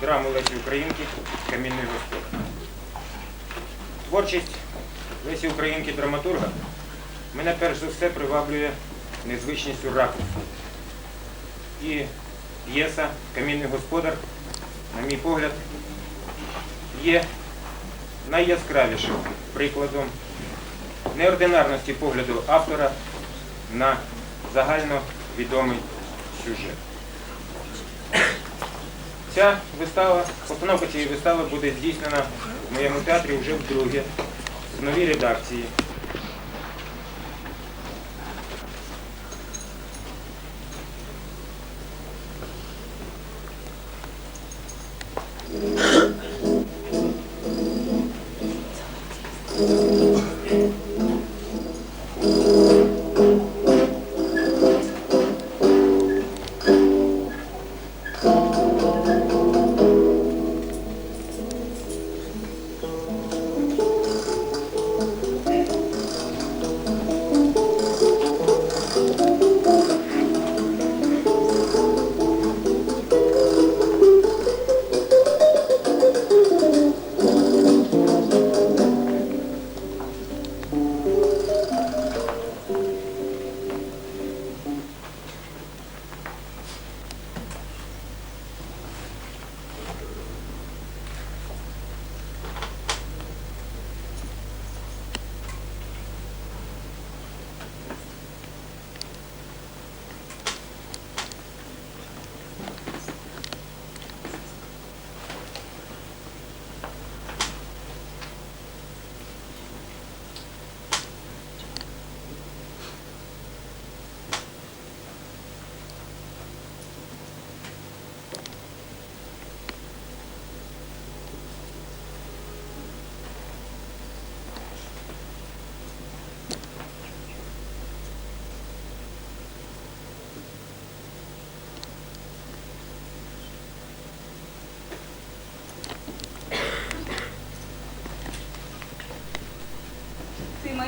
драму Лесі Українки Камінний господар. Творчість Лесі Українки драматурга мене перш за все приваблює незвичністю ракурсу. І п'єса Камінний господар, на мій погляд, є найяскравішим прикладом неординарності погляду автора на загально відомий сюжет. Ця вистава, постановка цієї вистави буде здійснена в моєму театрі вже вдруге, в новій редакції.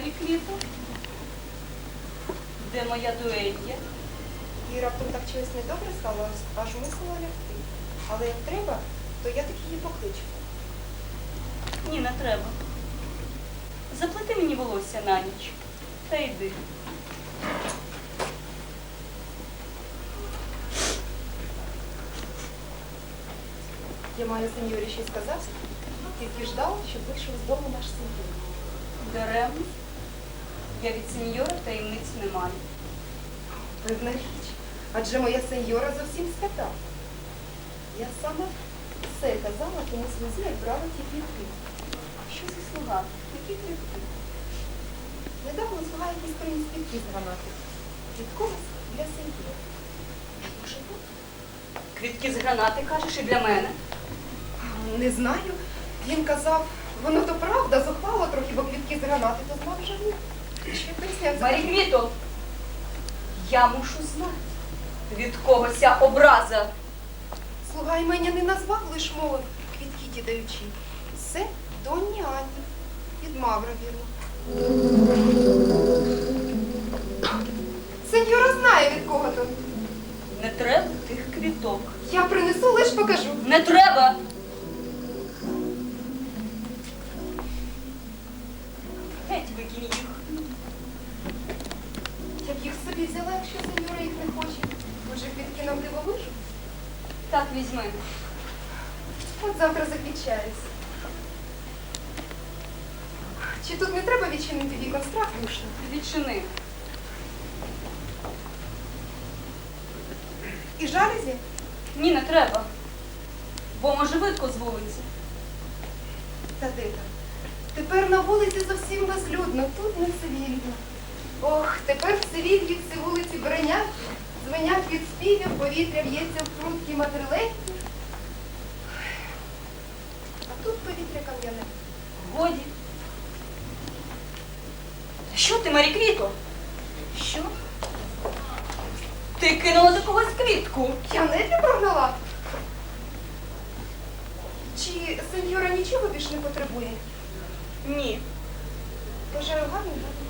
Марі Де моя дуелья? І раптом так чогось недобре стало, аж мусила лягти. Але як треба, то я таки її покличу. Ні, не треба. Заплати мені волосся на ніч. Та йди. Я маю сеньорі щось сказати, тільки ждав, щоб вийшов з дому наш сеньор. Даремно. Я від сеньора таємниць не маю. Певна річ, адже моя сеньора зовсім свята. Я саме все казала тому слузі, як брала ті квітки. Що за слуга? Які квітки? Недавно слуга якісь приніс квітки з гранати. Від когось для сеньора. Може бути. Квітки з гранати, кажеш, і для мене. Не знаю. Він казав, воно то правда, зухвало трохи, бо квітки з гранати, то знав вже ні. Ще пісня Марі Квіто, я мушу знати, від кого ця образа. Слуга й мене не назвав лиш мовив, квітки ті даючи. Це Донні Анні, від Мавра. Сеньора знає, від кого то. Не треба тих квіток. Я принесу, лиш покажу. Не треба. Візьми. От завтра заквічаюсь. Чи тут не треба відчинити вікон страх душно? Відчини. І жалюзі? Ні, не треба. Бо може видко з вулиці. Та де там? Тепер на вулиці зовсім безлюдно, тут не цивільно. Ох, тепер в цивільні всі вулиці бренять, дзвенять від співів, повітря в'ється в пруткі материленькі. А тут повітря кам'яне. Годі. Що ти, Марі Квіто? Що? Ти кинула до когось квітку. Я не прогнала? Чи сеньора нічого більш не потребує? Ні. Бажаю гарно бути.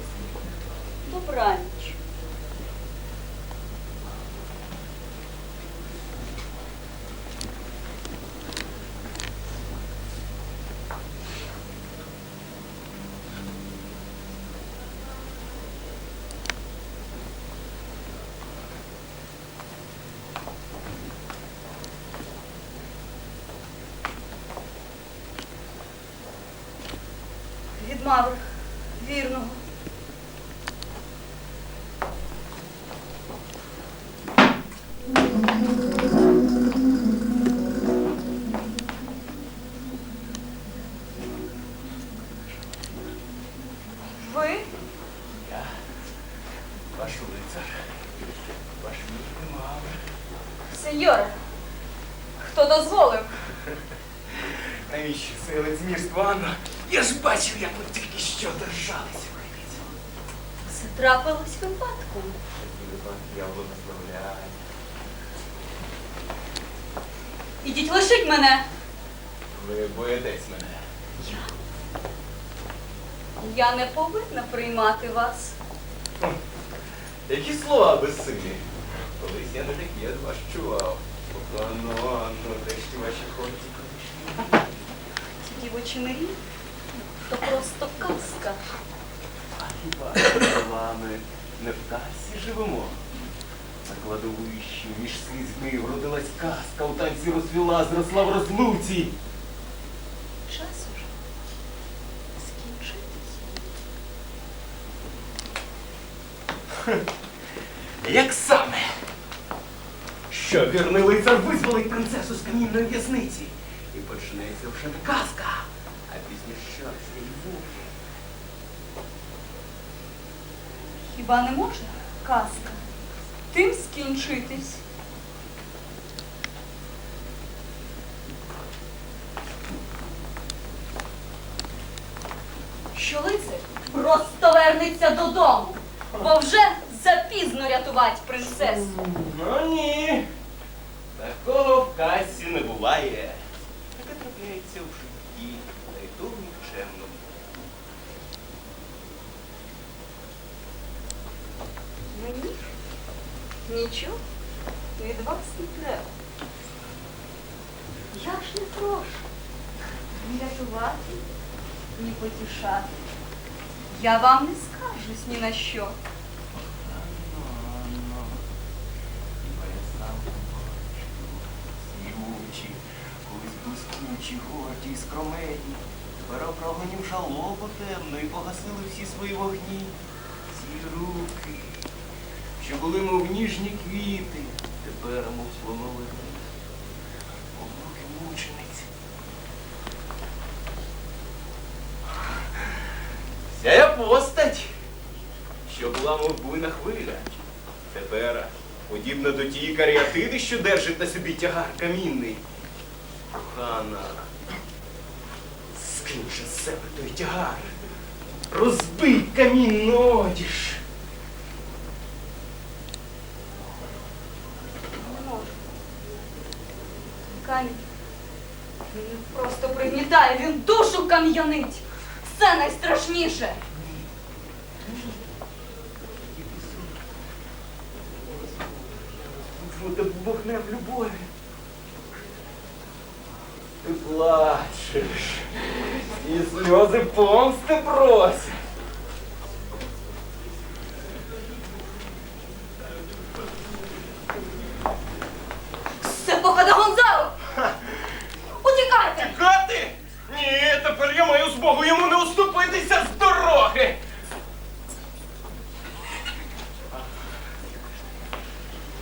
вірного. Що держалися. Це трапилось випадком. Я благословляю. Ідіть лишіть мене. Ви боїтесь мене. Я Я не повинна приймати вас. Які слова безсилі? Колись я не такі від вас чував. Анно, Анно, врешті ваші хлопці. Ті дівочі мрії то просто казка. А хіба за вами не в касі живемо? На кладовищі між слізьми вродилась казка, у танці розцвіла, зросла в розлуці. Час уже скінчитись. Як саме? Що вірний лицар визволить принцесу з камінної в'язниці. І почнеться вже не казка, а і волі. Хіба не може казка тим скінчитись? Що лицар просто вернеться додому, бо вже запізно рятувати принцесу. Ну ні. Такого в касі не буває. Таке трапляється в житті, нікчемному. Мені нічого від вас не треба. Я ж не прошу ні рятувати, ні потішати. Я вам не скаржусь ні на що. Побачу, колись блискучі, горді і скромені, тепер оправлені в жалобу темну і погасили всі свої вогні. Ці руки, що були мов ніжні квіти, тепер мов лист, мов руки мучениці. Ця постать що була мов буйна хвиля. Тепер подібна до тієї каріатиди, що держить на собі тягар камінний. Кохана, скинь же з себе той тягар, розбий камінну одіж. Не можу. Камінь. Він просто пригнітає, він душу кам'янить. Це найстрашніше. Тебе вогнем любові. Ти плачеш, і сльози помсти просять. Це похода Гонзало! Утікайте! Тікати? Ні, тепер я маю змогу йому не уступитися з дороги.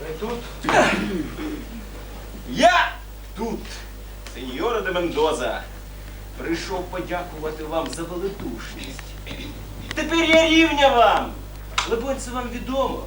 Ви тут? Я тут, сеньоре де Мендоза, прийшов подякувати вам за великодушність. Тепер я рівня вам. Либонь це вам відомо.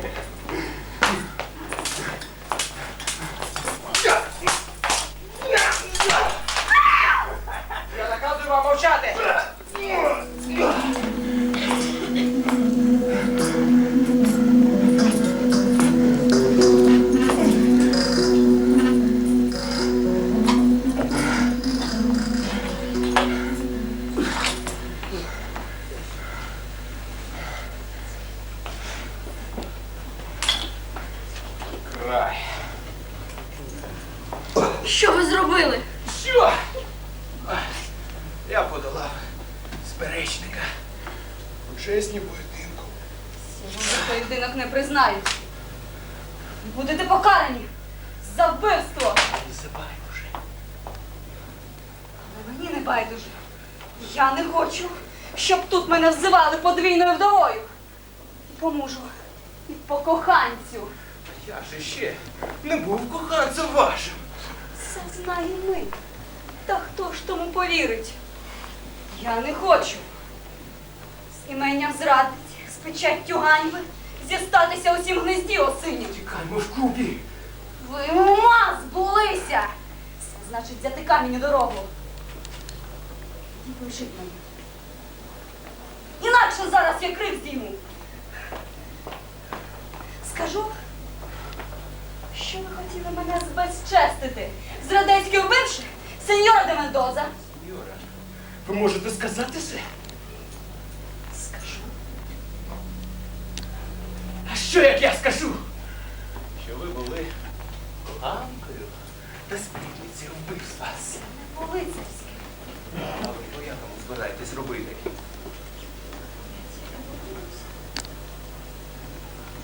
поєдинок не признають. Будете покарані за вбивство. Не забай уже. Але мені не байдуже. Я не хочу, щоб тут мене взивали подвійною вдовою. І поможу і по коханцю. Я же ще не був коханцем вашим. Це знаємо ми. Та хто ж тому повірить? Я не хочу. З іменням зрадить, з печаттю ганьби, зістатися у сім гнезді осині. Тікаймо вкупі. Ви ума збулися! Це значить взяти камінь у дорогу. І лишіть мене. Інакше зараз я крик здійму. Скажу, що ви хотіли мене збезчестити, зрадецьки вбивши сеньора де Мендоза. Юра, ви можете сказати це? Скажу. А що як я скажу? Що ви були коханкою та спільницею вбивства. Це не по-лицарськи. А ви по-якому збираєтесь робити?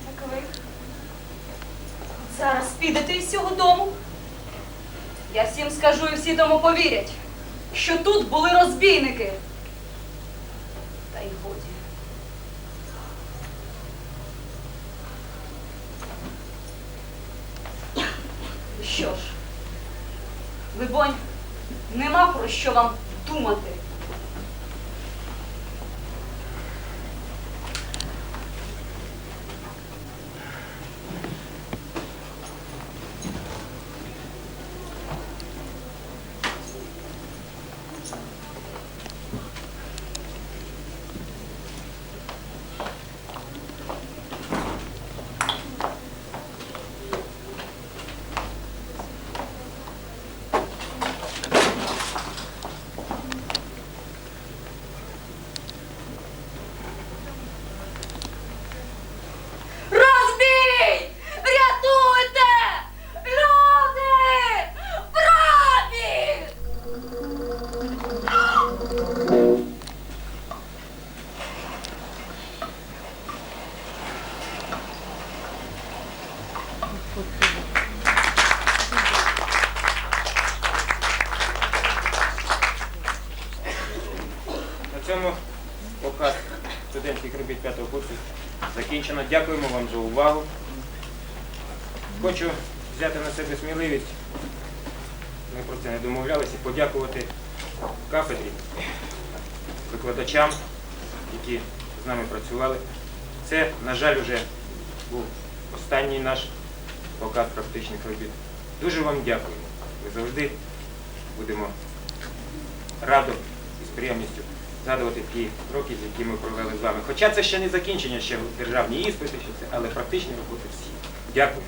Так ви зараз підете із цього дому. Я всім скажу і всі тому повірять, що тут були розбійники. Та й годі. Що ж, либонь, нема про що вам думати. Цьому показ студентських робіт п'ятого курсу закінчено. Дякуємо вам за увагу. Хочу взяти на себе сміливість. Ми про це не домовлялися, подякувати кафедрі, викладачам, які з нами працювали. Це, на жаль, вже був останній наш показ практичних робіт. Дуже вам дякуємо. Ви завжди будемо радо і з приємністю згадувати ті роки, які ми провели з вами. Хоча це ще не закінчення, ще державні іспити, ще це, але практичні роботи всі. Дякую.